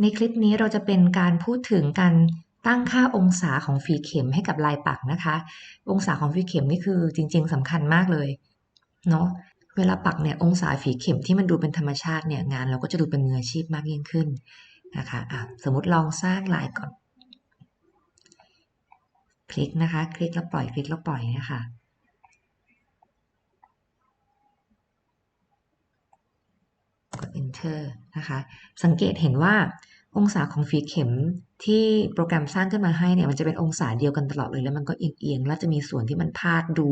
ในคลิปนี้เราจะเป็นการพูดถึงการตั้งค่าองศาของฝีเข็มให้กับลายปักนะคะ องศาของฝีเข็มนี่คือจริง ๆสำคัญมากเลยเนาะเวลาปักเนี่ยองศาฝีเข็มที่มันดูเป็นธรรมชาติเนี่ยงานเราก็จะดูเป็นมืออาชีพมากยิ่งขึ้นนะคะะสมมติลองสร้างลายก่อน คลิกนะคะ คลิกแล้วปล่อยคลิกแล้วปล่อยนะคะ กด enter นะคะ สังเกตเห็นว่าองศาของฝีเข็มที่โปรแกรมสร้างขึ้นมาให้เนี่ยมันจะเป็นองศาเดียวกันตลอดเลย แล้วมันก็เอียงๆแล้วจะมีส่วนที่มันพาดดู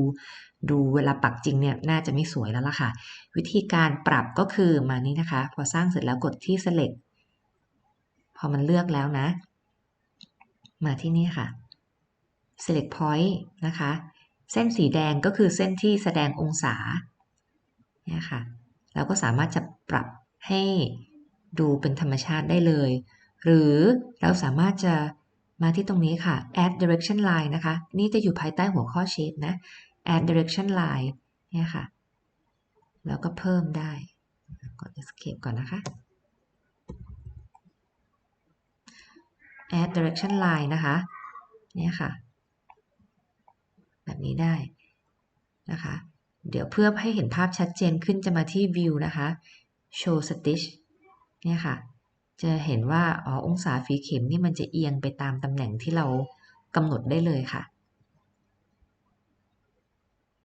ดูเวลาปักจริงเนี่ยน่าจะไม่สวยแล้วล่ะค่ะ วิธีการปรับก็คือมานี้นะคะ พอสร้างเสร็จแล้วกดที่ select พอมันเลือกแล้วนะ มาที่นี่ค่ะ select point นะคะ เส้นสีแดงก็คือเส้นที่แสดงองศาเนี่ยค่ะเราก็สามารถจะปรับ ให้ดูเป็นธรรมชาติได้เลย หรือเราสามารถจะมาที่ตรงนี้ค่ะ add direction line นะคะ นี่จะอยู่ภายใต้หัวข้อ shape นะ add direction line เนี่ยค่ะ แล้วก็เพิ่มได้ กด escape ก่อนนะคะ add direction line นะคะ เนี่ยค่ะ แบบนี้ได้นะคะ เดี๋ยวเพื่อให้เห็นภาพชัดเจนขึ้นจะมาที่ view นะคะ show stitch เนี่ยค่ะ จะเห็นว่าอ๋อองศาฝีเข็มนี่มันจะเอียงไปตามตำแหน่งที่เรากำหนดได้เลยค่ะ